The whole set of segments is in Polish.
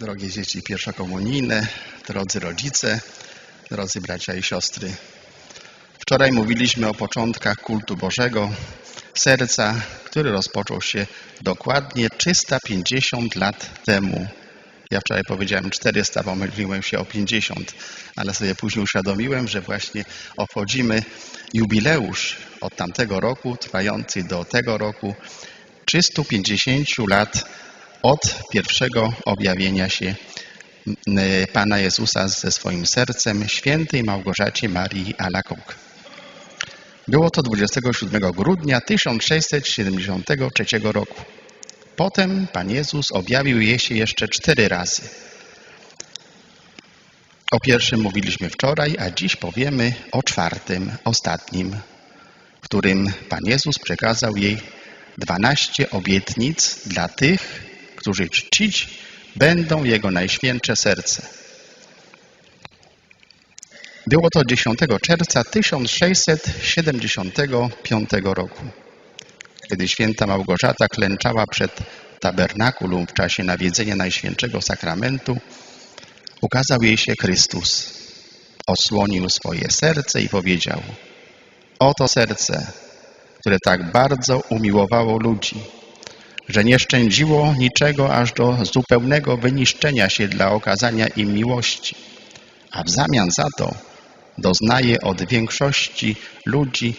Drogie dzieci pierwszokomunijne, drodzy rodzice, drodzy bracia i siostry. Wczoraj mówiliśmy o początkach kultu Bożego, serca, który rozpoczął się dokładnie 350 lat temu. Ja wczoraj powiedziałem 400, pomyliłem się o 50, ale sobie później uświadomiłem, że właśnie obchodzimy jubileusz od tamtego roku, trwający do tego roku, 350 lat od pierwszego objawienia się Pana Jezusa ze swoim sercem świętej Małgorzacie Marii Alakok. Było to 27 grudnia 1673 roku. Potem Pan Jezus objawił jej się jeszcze cztery razy. O pierwszym mówiliśmy wczoraj, a dziś powiemy o czwartym, ostatnim, którym Pan Jezus przekazał jej dwanaście obietnic dla tych, którzy czcić będą Jego najświętsze serce. Było to 10 czerwca 1675 roku, kiedy święta Małgorzata klęczała przed tabernakulum w czasie nawiedzenia Najświętszego Sakramentu, ukazał jej się Chrystus. Osłonił swoje serce i powiedział: Oto serce, które tak bardzo umiłowało ludzi, że nie szczędziło niczego aż do zupełnego wyniszczenia się dla okazania im miłości, a w zamian za to doznaje od większości ludzi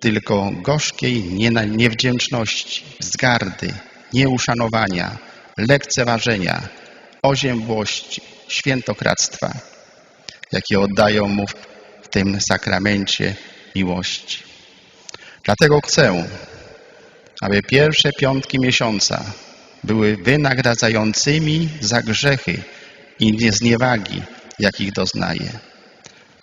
tylko gorzkiej niewdzięczności, wzgardy, nieuszanowania, lekceważenia, oziębłości, świętokradztwa, jakie oddają mu w tym sakramencie miłości. Dlatego chcę, aby pierwsze piątki miesiąca były wynagradzającymi za grzechy i niezniewagi, jakich doznaję.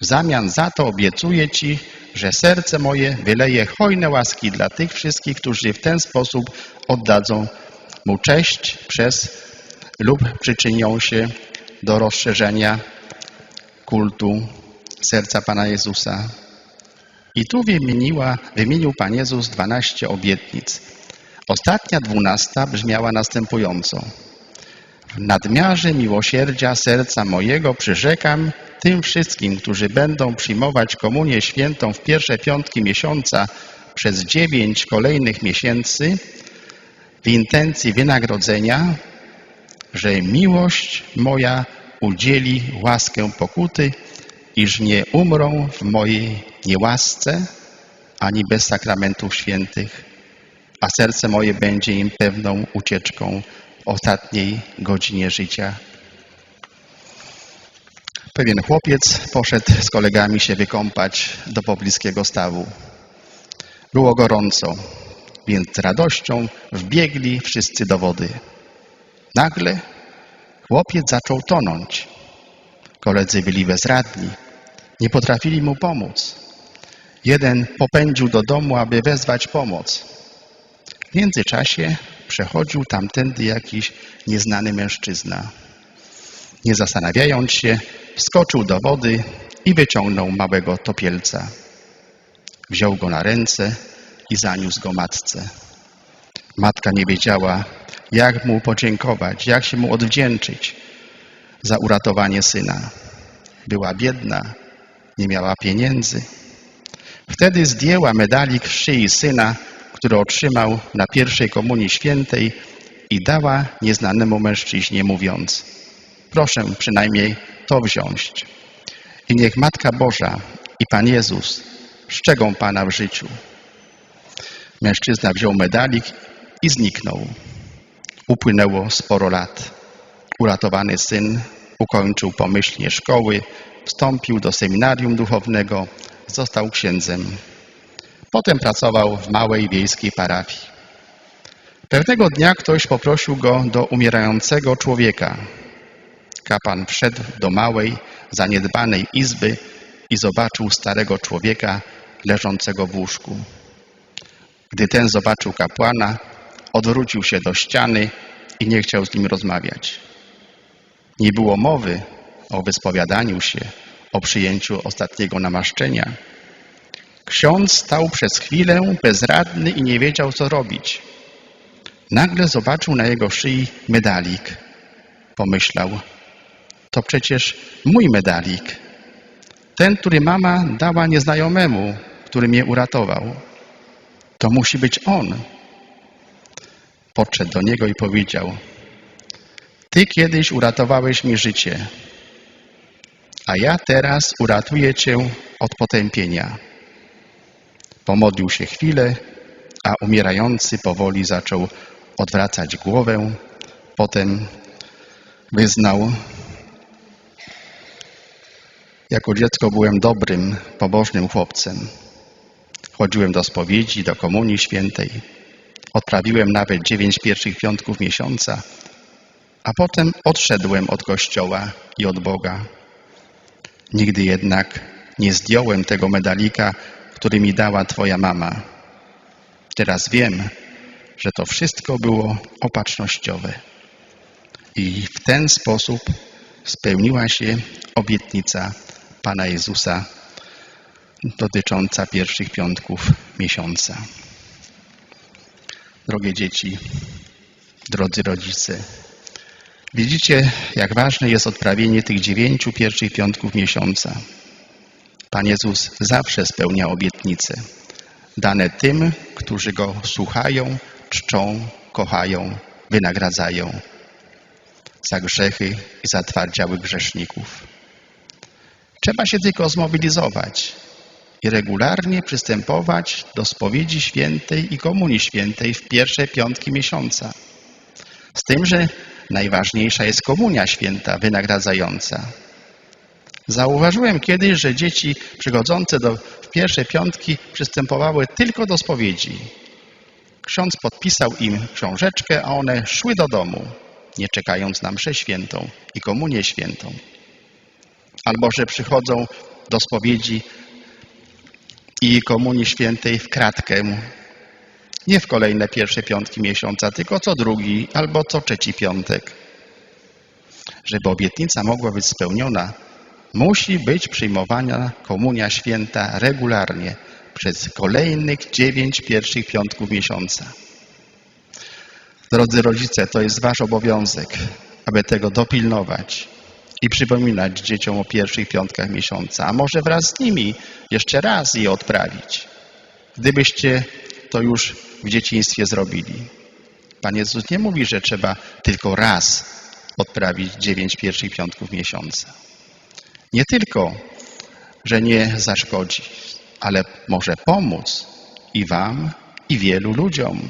W zamian za to obiecuję Ci, że serce moje wyleje hojne łaski dla tych wszystkich, którzy w ten sposób oddadzą Mu cześć przez lub przyczynią się do rozszerzenia kultu serca Pana Jezusa. I tu wymieniła, wymienił Pan Jezus dwanaście obietnic. Ostatnia dwunasta brzmiała następująco. W nadmiarze miłosierdzia serca mojego przyrzekam tym wszystkim, którzy będą przyjmować komunię świętą w pierwsze piątki miesiąca przez dziewięć kolejnych miesięcy w intencji wynagrodzenia, że miłość moja udzieli łaskę pokuty, iż nie umrą w mojej niełasce, ani bez sakramentów świętych, a serce moje będzie im pewną ucieczką w ostatniej godzinie życia. Pewien chłopiec poszedł z kolegami się wykąpać do pobliskiego stawu. Było gorąco, więc z radością wbiegli wszyscy do wody. Nagle chłopiec zaczął tonąć. Koledzy byli bezradni, nie potrafili mu pomóc. Jeden popędził do domu, aby wezwać pomoc. W międzyczasie przechodził tamtędy jakiś nieznany mężczyzna. Nie zastanawiając się, wskoczył do wody i wyciągnął małego topielca. Wziął go na ręce i zaniósł go matce. Matka nie wiedziała, jak mu podziękować, jak się mu odwdzięczyć za uratowanie syna. Była biedna, nie miała pieniędzy. Wtedy zdjęła medalik z szyi syna, który otrzymał na pierwszej komunii świętej i dała nieznanemu mężczyźnie, mówiąc: Proszę przynajmniej to wziąć. I niech Matka Boża i Pan Jezus szczegą Pana w życiu. Mężczyzna wziął medalik i zniknął. Upłynęło sporo lat. Uratowany syn ukończył pomyślnie szkoły, wstąpił do seminarium duchownego, został księdzem. Potem pracował w małej wiejskiej parafii. Pewnego dnia ktoś poprosił go do umierającego człowieka. Kapłan wszedł do małej, zaniedbanej izby i zobaczył starego człowieka leżącego w łóżku. Gdy ten zobaczył kapłana, odwrócił się do ściany i nie chciał z nim rozmawiać. Nie było mowy o wyspowiadaniu się, o przyjęciu ostatniego namaszczenia. Ksiądz stał przez chwilę bezradny i nie wiedział, co robić. Nagle zobaczył na jego szyi medalik. pomyślał, to przecież mój medalik. Ten, który mama dała nieznajomemu, który mnie uratował. To musi być on. Podszedł do niego i powiedział: Ty kiedyś uratowałeś mi życie, a ja teraz uratuję cię od potępienia. Pomodlił się chwilę, a umierający powoli zaczął odwracać głowę. Potem wyznał: Jako dziecko byłem dobrym, pobożnym chłopcem. Chodziłem do spowiedzi, do komunii świętej. Odprawiłem nawet dziewięć pierwszych piątków miesiąca, a potem odszedłem od Kościoła i od Boga. Nigdy jednak nie zdjąłem tego medalika, który mi dała Twoja mama. Teraz wiem, że to wszystko było opatrznościowe. I w ten sposób spełniła się obietnica Pana Jezusa dotycząca pierwszych piątków miesiąca. Drogie dzieci, drodzy rodzice, widzicie, jak ważne jest odprawienie tych dziewięciu pierwszych piątków miesiąca. Pan Jezus zawsze spełnia obietnice dane tym, którzy Go słuchają, czczą, kochają, wynagradzają za grzechy i za twardziałych grzeszników. Trzeba się tylko zmobilizować i regularnie przystępować do spowiedzi świętej i komunii świętej w pierwsze piątki miesiąca. Z tym, że najważniejsza jest komunia święta, wynagradzająca. Zauważyłem kiedyś, że dzieci przychodzące do pierwsze piątki przystępowały tylko do spowiedzi. Ksiądz podpisał im książeczkę, a one szły do domu, nie czekając na mszę świętą i komunię świętą. Albo że przychodzą do spowiedzi i komunii świętej w kratkę, nie w kolejne pierwsze piątki miesiąca, tylko co drugi albo co trzeci piątek. Żeby obietnica mogła być spełniona, musi być przyjmowana komunia święta regularnie przez kolejnych dziewięć pierwszych piątków miesiąca. Drodzy rodzice, to jest wasz obowiązek, aby tego dopilnować i przypominać dzieciom o pierwszych piątkach miesiąca, a może wraz z nimi jeszcze raz je odprawić, gdybyście to już w dzieciństwie zrobili. Pan Jezus nie mówi, że trzeba tylko raz odprawić dziewięć pierwszych piątków miesiąca. Nie tylko, że nie zaszkodzi, ale może pomóc i Wam, i wielu ludziom,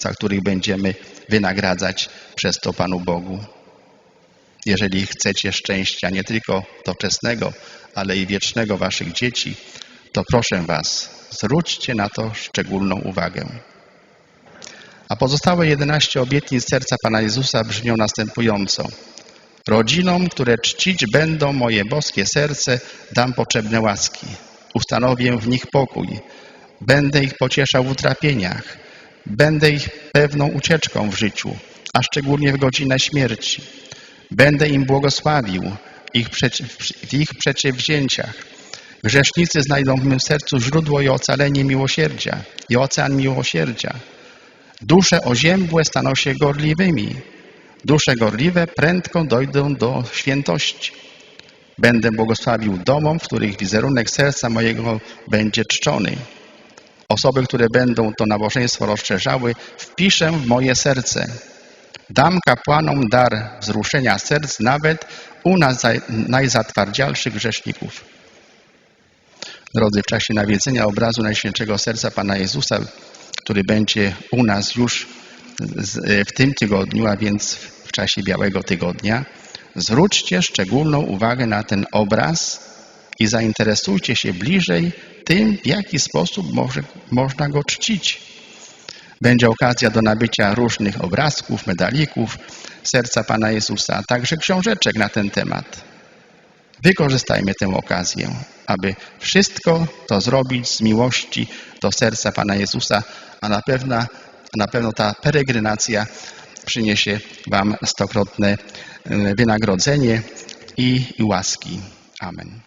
za których będziemy wynagradzać przez to Panu Bogu. Jeżeli chcecie szczęścia nie tylko doczesnego, ale i wiecznego Waszych dzieci, to proszę Was, zwróćcie na to szczególną uwagę. A pozostałe 11 obietnic serca Pana Jezusa brzmią następująco. Rodzinom, które czcić będą moje boskie serce, dam potrzebne łaski. Ustanowię w nich pokój. Będę ich pocieszał w utrapieniach. Będę ich pewną ucieczką w życiu, a szczególnie w godzinę śmierci. Będę im błogosławił ich w ich przedsięwzięciach. Grzesznicy znajdą w mym sercu źródło i ocalenie miłosierdzia i ocean miłosierdzia. Dusze oziębłe staną się gorliwymi. Dusze gorliwe prędko dojdą do świętości. Będę błogosławił domom, w których wizerunek serca mojego będzie czczony. Osoby, które będą to nabożeństwo rozszerzały, wpiszę w moje serce. Dam kapłanom dar wzruszenia serc nawet u najzatwardzialszych grzeszników. Drodzy, w czasie nawiedzenia obrazu Najświętszego Serca Pana Jezusa, który będzie u nas już w tym tygodniu, a więc w czasie Białego Tygodnia, zwróćcie szczególną uwagę na ten obraz i zainteresujcie się bliżej tym, w jaki sposób może, można go czcić. Będzie okazja do nabycia różnych obrazków, medalików, serca Pana Jezusa, a także książeczek na ten temat. Wykorzystajmy tę okazję, aby wszystko to zrobić z miłości do serca Pana Jezusa, a na pewno, na pewno ta peregrinacja przyniesie Wam stokrotne e, wynagrodzenie i, i łaski. Amen.